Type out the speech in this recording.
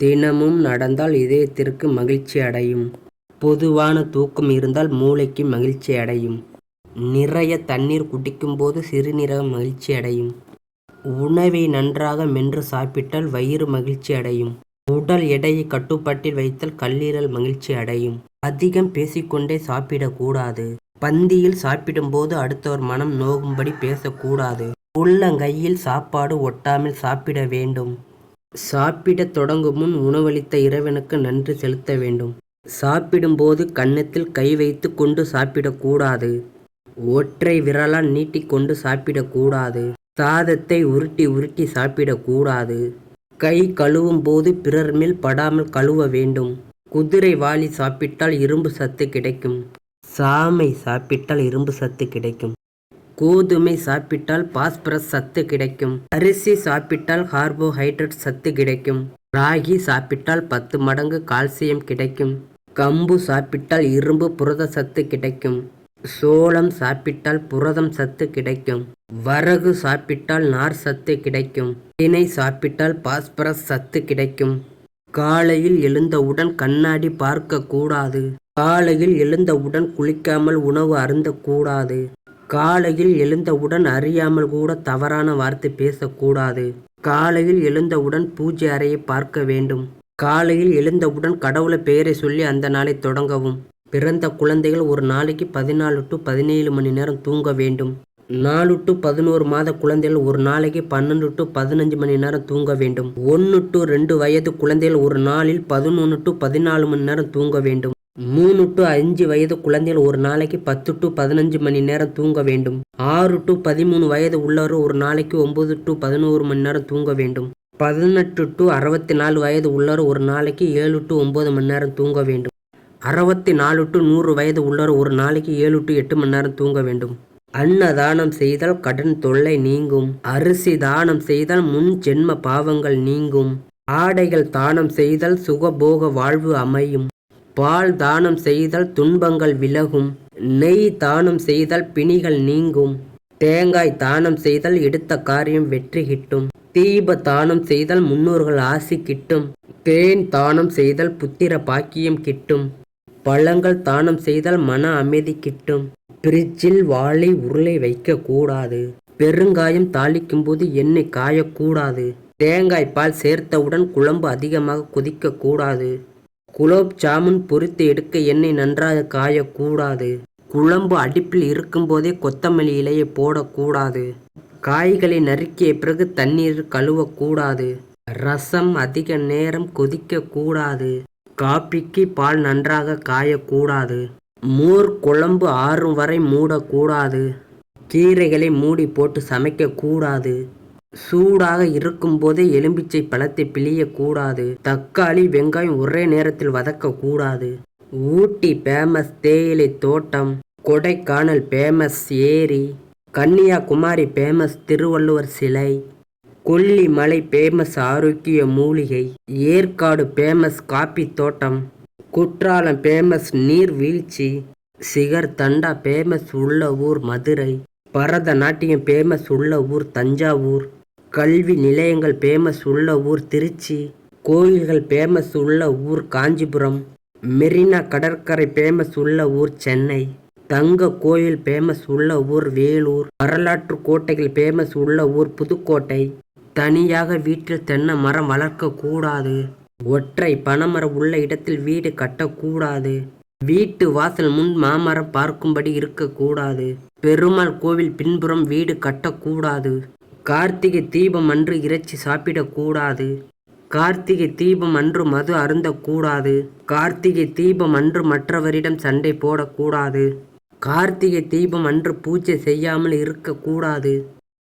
தினமும் நடந்தால் இதயத்திற்கு மகிழ்ச்சி அடையும். பொதுவான தூக்கம் இருந்தால் மூளைக்கு மகிழ்ச்சி அடையும். நிறைய தண்ணீர் குடிக்கும்போது சிறுநீரகம் மகிழ்ச்சி அடையும். உணவை நன்றாக மென்று சாப்பிட்டால் வயிறு மகிழ்ச்சி அடையும். உடல் எடையை கட்டுப்பாட்டில் வைத்தால் கல்லீரல் மகிழ்ச்சி அடையும். அதிகம் பேசிக்கொண்டே சாப்பிடக்கூடாது பந்தியில் சாப்பிடும்போது அடுத்தவர் மனம் நோகும்படி பேசக்கூடாது. உள்ளங்கையில் சாப்பாடு ஒட்டாமல் சாப்பிட வேண்டும். சாப்பிடத் தொடங்கும் முன் உணவளித்த இறைவனுக்கு நன்றி செலுத்த வேண்டும். சாப்பிடும்போது கன்னத்தில் கை வைத்துக் கொண்டு சாப்பிடக்கூடாது ஒற்றை விரலால் நீட்டிக்கொண்டு சாப்பிடக்கூடாது சாதத்தை உருட்டி உருட்டி சாப்பிடக்கூடாது கை கழுவும் போது பிறர் மேல் படாமல் கழுவ வேண்டும். குதிரை வாலி சாப்பிட்டால் இரும்பு சத்து கிடைக்கும். சாமை சாப்பிட்டால் இரும்பு சத்து கிடைக்கும். கோதுமை சாப்பிட்டால் பாஸ்பரஸ் சத்து கிடைக்கும். அரிசி சாப்பிட்டால் கார்போஹைட்ரேட் சத்து கிடைக்கும். ராகி சாப்பிட்டால் பத்து மடங்கு கால்சியம் கிடைக்கும். கம்பு சாப்பிட்டால் இரும்பு புரத சத்து கிடைக்கும். சோளம் சாப்பிட்டால் புரதம் சத்து கிடைக்கும். வரகு சாப்பிட்டால் நார் சத்து கிடைக்கும். தினை சாப்பிட்டால் பாஸ்பரஸ் சத்து கிடைக்கும். காலையில் எழுந்தவுடன் கண்ணாடி பார்க்க கூடாது. காலையில் எழுந்தவுடன் குளிக்காமல் உணவு அருந்தக்கூடாது காலையில் எழுந்தவுடன் அறியாமல் கூட தவறான வார்த்தை பேசக்கூடாது. காலையில் எழுந்தவுடன் பூஜை அறையை பார்க்க வேண்டும். காலையில் எழுந்தவுடன் கடவுள பெயரை சொல்லி அந்த நாளை தொடங்கவும். பிறந்த குழந்தைகள் ஒரு நாளைக்கு பதினாலு டு பதினேழு மணி நேரம் தூங்க வேண்டும். நாலு டு பதினோரு மாத குழந்தைகள் ஒரு நாளைக்கு பன்னெண்டு டு பதினஞ்சு மணி நேரம் தூங்க வேண்டும். ஒன்று டு ரெண்டு வயது குழந்தைகள் ஒரு நாளில் பதினொன்று டு பதினாலு மணி நேரம் தூங்க வேண்டும். மூணு டு அஞ்சு வயது குழந்தைகள் ஒரு நாளைக்கு பத்து டு பதினஞ்சு மணி நேரம் தூங்க வேண்டும். ஆறு டு பதிமூணு வயது உள்ளவர் ஒரு நாளைக்கு ஒம்பது டு பதினோரு மணி நேரம் தூங்க வேண்டும். பதினெட்டு டு அறுபத்தி நாலு வயது உள்ளவர் ஒரு நாளைக்கு ஏழு டு ஒம்பது மணி நேரம் தூங்க வேண்டும். அறுபத்தி நாலு டு நூறு வயது உள்ளவர் ஒரு நாளைக்கு ஏழு டு எட்டு மணி நேரம் தூங்க வேண்டும். அன்னதானம் செய்தால் கடன் தொல்லை நீங்கும். அரிசி தானம் செய்தால் முன் ஜென்ம பாவங்கள் நீங்கும். ஆடைகள் தானம் செய்தால் சுகபோக வாழ்வு அமையும். பால் தானம் செய்தல் துன்பங்கள் விலகும். நெய் தானம் செய்தல் பிணிகள் நீங்கும். தேங்காய் தானம் செய்தல் எடுத்த காரியம் வெற்றி கிட்டும். தீப தானம் செய்தல் முன்னோர்கள் ஆசி கிட்டும். தேன் தானம் செய்தல் புத்திர பாக்கியம் கிட்டும். பழங்கள் தானம் செய்தால் மன அமைதி கிட்டும். பிரிட்ஜில் வாழை உருளை வைக்க கூடாது. பெருங்காயம் தாளிக்கும்போது எண்ணெய் காயக்கூடாது. தேங்காய் பால் சேர்த்தவுடன் குழம்பு அதிகமாக கொதிக்க கூடாது. குலோப் ஜாமுன் பொரித்து எடுக்க எண்ணெய் நன்றாக காயக்கூடாது. குழம்பு அடுப்பில் இருக்கும்போதே கொத்தமல்லி இலையை போடக்கூடாது. காய்களை நறுக்கிய பிறகு தண்ணீர் கழுவக்கூடாது. ரசம் அதிக நேரம் கொதிக்கக்கூடாது காப்பிக்கு காபிக்கு பால் நன்றாக காயக்கூடாது. மோர் குழம்பு ஆறும் வரை மூடக்கூடாது. கீரைகளை மூடி போட்டு சமைக்கக்கூடாது சூடாக இருக்கும் போதே எலும்பிச்சை பழத்தை பிழியக்கூடாது தக்காளி வெங்காயம் ஒரே நேரத்தில் வதக்கக்கூடாது ஊட்டி பேமஸ் தேயிலை தோட்டம். கொடைக்கானல் பேமஸ் ஏரி. கன்னியாகுமரி பேமஸ் திருவள்ளுவர் சிலை. கொல்லிமலை பேமஸ் ஆரோக்கிய மூலிகை. ஏற்காடு பேமஸ் காப்பி தோட்டம். குற்றாலம் பேமஸ் நீர்வீழ்ச்சி. சிகர் தண்டா பேமஸ் உள்ள ஊர் மதுரை. பரதநாட்டியம் பேமஸ் உள்ள ஊர் தஞ்சாவூர். கல்வி நிலையங்கள் பேமஸ் உள்ள ஊர் திருச்சி. கோயில்கள் பேமஸ் உள்ள ஊர் காஞ்சிபுரம். மெரினா கடற்கரை பேமஸ் உள்ள ஊர் சென்னை. தங்க கோயில் பேமஸ் உள்ள ஊர் வேலூர். வரலாற்று கோட்டைகள் பேமஸ் உள்ள ஊர் புதுக்கோட்டை. தனியாக வீட்டில் தென்னை மரம் வளர்க்கக்கூடாது ஒற்றை பனைமரம் உள்ள இடத்தில் வீடு கட்டக்கூடாது. வீட்டு வாசல் முன் மாமரம் பார்க்கும்படி இருக்கக்கூடாது. பெருமாள் கோவில் பின்புறம் வீடு கட்டக்கூடாது. கார்த்திகை தீபம் அன்று இறைச்சி சாப்பிடக்கூடாது. கார்த்திகை தீபம் அன்று மது அருந்தக்கூடாது. கார்த்திகை தீபம் அன்று மற்றவரிடம் சண்டை போடக்கூடாது. கார்த்திகை தீபம் அன்று பூஜை செய்யாமல் இருக்கக்கூடாது.